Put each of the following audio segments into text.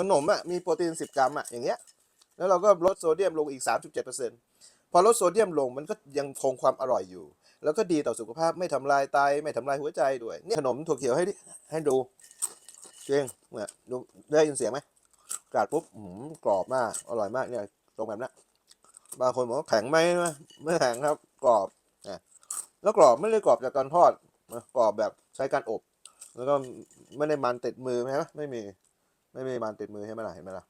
ขนมอะมีโปรตีน 10 กรัมอะอย่างเงี้ยแล้วเราก็ลดโซเดียมลงอีก 37%พอลดโซเดียมลงมันก็ยังคงความอร่อยอยู่ แล้วก็ดีต่อสุขภาพไม่ทำลายไตไม่ทำลายหัวใจด้วยนี่ขนมถั่วเขียวให้ดิให้ดูเชียงเนี่ยดูได้ยินเสียงไหมกาดปุ๊บหืมกรอบมากอร่อยมากเนี่ยตรงแบบนั้นบางคนบอกว่าแข็งไหมไม่แข็งครับกรอบนะแล้วกรอบไม่ได้กรอบจากการทอดกรอบแบบใช้การอบ แล้วก็ไม่ได้มันติดมือใช่ไหมไม่มี ไม่มีมันติดมือใช่ไหมล่ะเห็นไหมล่ะ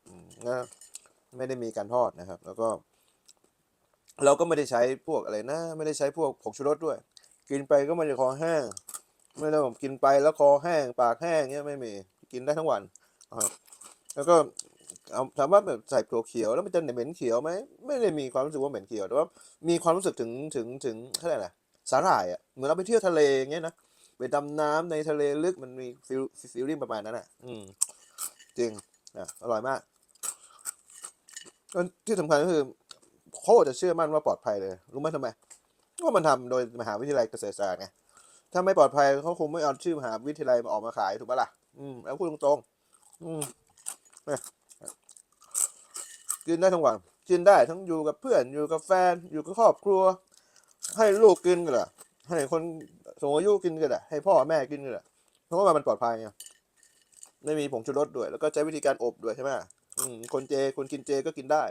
ไม่ได้มีการทอดนะครับ แล้วก็ เราก็ไม่ได้ใช้พวกอะไรนะ ไม่ได้ใช้พวกผงชูรสด้วย กินไปก็ไม่ได้คอแห้ง ไม่ได้แบบกินไปแล้วคอแห้ง ปากแห้งเงี้ยไม่มีกินได้ทั้งวันนะครับแล้วก็ถามว่าแบบใส่ถั่วเขียวแล้วมันจะเหม็นเขียวไหมไม่ได้มีความรู้สึกว่าเหม็นเขียวแต่ว่ามีความรู้สึกถึงถึงถึงเท่าไหร่นะสาหร่ายอะเหมือนเราไปเที่ยวทะเลเงี้ยนะไปดำน้ำในทะเลลึกมันมีฟิลฟิลลิ่งประมาณนั้นอะ อืม จริงอะอร่อยมากที่สำคัญก็คือโคตรจะเชื่อมั่นว่าปลอดภัยเลย รู้ไหมทำไมก็มันทำโดยมหาวิทยาลัยเกษตรศาสตร์ไงถ้าไม่ปลอดภัยเขาคงไม่เอาชื่อมหาวิทยาลัยมาออกมาขายถูกปะล่ะอืมแล้วพูดตรงๆอืมนี่กินได้ทั้งวันกินได้ทั้งอยู่กับเพื่อนอยู่กับแฟน อยู่กับครอบครัว ให้ลูกกินก็ได้ให้คนสูงอายุกินก็ได้ให้พ่อแม่กินก็ได้เพราะว่ามันปลอดภัยไง ไม่มีผงชูรสด้วย แล้วก็ใช้วิธีการอบด้วยใช่ไหมอืมคนเจคนกินเจก็กินได้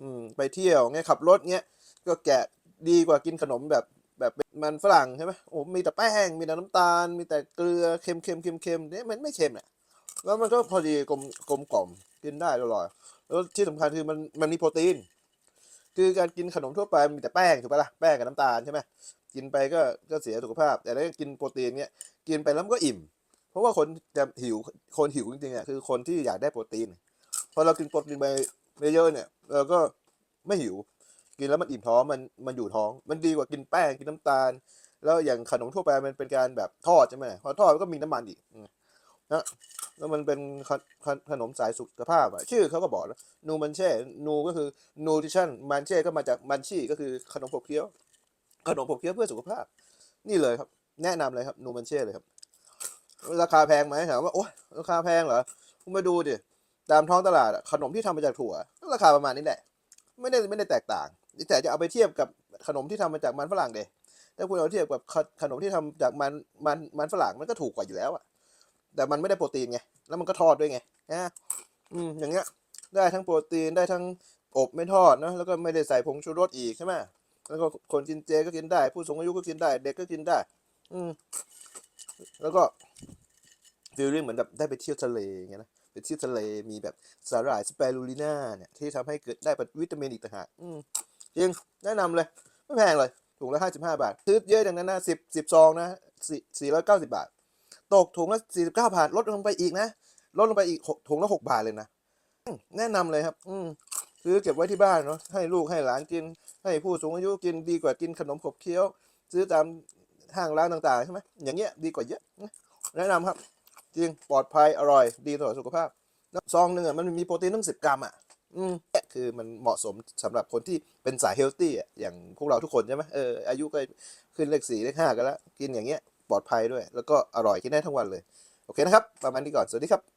อืมไปเที่ยวเงี้ยขับรถเงี้ยก็แกะดีกว่ากินขนมแบบแบบมันฝรั่งใช่ไหมโอ้มีแต่แป้ง มีแต่น้ำตาล มีแต่เกลือเค็มเค็มเค็มเค็มเนี่ยมันไม่เค็มเนี่ยแล้วมันก็พอดีกลมกลมกล่อมกินได้อร่อยแล้วที่สำคัญคือมันมันมีโปรตีน คือการกินขนมทั่วไปมีแต่แป้งถูกปะล่ะแป้งกับน้ำตาลใช่ไหมกินไปก็ก็เสียสุขภาพ แต่ถ้ากินโปรตีนเนี่ยกินไปแล้วมันก็อิ่ม เพราะว่าคนจะหิวคนหิวจริงๆอะคือคนที่อยากได้โปรตีนพอเรากินโปรตีนไปเยอะเนี่ยเราก็ไม่หิว กินแล้วมันอิ่มท้องมันมันอยู่ท้อง มันดีกว่ากินแป้งกินน้ำตาล แล้วอย่างขนมทั่วไปมันเป็นการแบบทอดใช่ไหมพอทอดมันก็มีน้ำมันอีกนะแล้วมันเป็นขขขนมสายสุขภาพอะชื่อเขาก็บอกแล้วนูมันเช่นูก็คือ nutrition มันเช่ก็มาจากมันชี่ก็คือขนมขบเคี้ยว ขนมขบเคี้ยวเพื่อสุขภาพ นี่เลยครับ แนะนำเลยครับนูมันเช่เลยครับ ราคาแพงไหมถามว่าโอ๊ยราคาแพงเหรอคุณมาดูดิตามท้องตลาดขนมที่ทำมาจากถั่ว ราคาประมาณนี้แหละ ไม่ได้ไม่ได้แตกต่างแต่จะเอาไปเทียบกับขนมที่ทำมาจากมันฝรั่งเดถ้าคุณเอาเทียบกับขนมที่ทำจากมันมันมันฝรั่งมันก็ถูกกว่าอยู่แล้วอะแต่มันไม่ได้โปรตีนไงแล้วมันก็ทอดด้วยไงนะอืมอย่างเงี้ย ได้ทั้งโปรตีนได้ทั้งอบไม่ทอดนะแล้วก็ไม่ได้ใส่ผงชูรสอีกใช่ไหมแล้วก็คนกินเจก็กินได้ ผู้สูงอายุก็กินได้ เด็กก็กินได้ อืมแล้วก็ ฟีลลิ่งเหมือนแบบได้ไปเที่ยวทะเลอย่างเงี้ยนะไปเที่ยวทะเลมีแบบสาหร่ายสเปรูลิน่าเนี่ยที่ทำให้เกิดได้วิตามินอีกต่างหากอืมจริงแนะนำเลย ไม่แพงเลยถุงละห้าสิบห้าบาท ซื้อเยอะอย่างนั้นนะสิบสิบซองนะสี่สี่ร้อยเก้าสิบาท ตกถุงละสี่สิบเก้าบาทลดลงไปอีกนะ ลดลงไปอีกหกถุงละหกบาทเลยนะแนะนำเลยครับ อืมซื้อเก็บไว้ที่บ้านเนาะให้ลูกให้หลานกิน ให้ผู้สูงอายุกินดีกว่ากินขนมขบเคี้ยว ซื้อตามห้างร้านต่างๆใช่ไหมอย่างเงี้ยดีกว่าเยอะนะแนะนำครับ จริงปลอดภัยอร่อยดีต่อสุขภาพแล้วซองหนึ่งอะมันมีโปรตีนตั้งสิบกรัมอะอืมคือมันเหมาะสมสำหรับคนที่เป็นสายเฮลตี้อะอย่างพวกเราทุกคนใช่ไหมเอออายุก็ขึ้นเลขสี่เลขห้ากันแล้ว กินอย่างเงี้ยปลอดภัยด้วย แล้วก็อร่อยกินได้ทั้งวันเลย โอเคนะครับ ประมาณนี้ก่อน สวัสดีครับ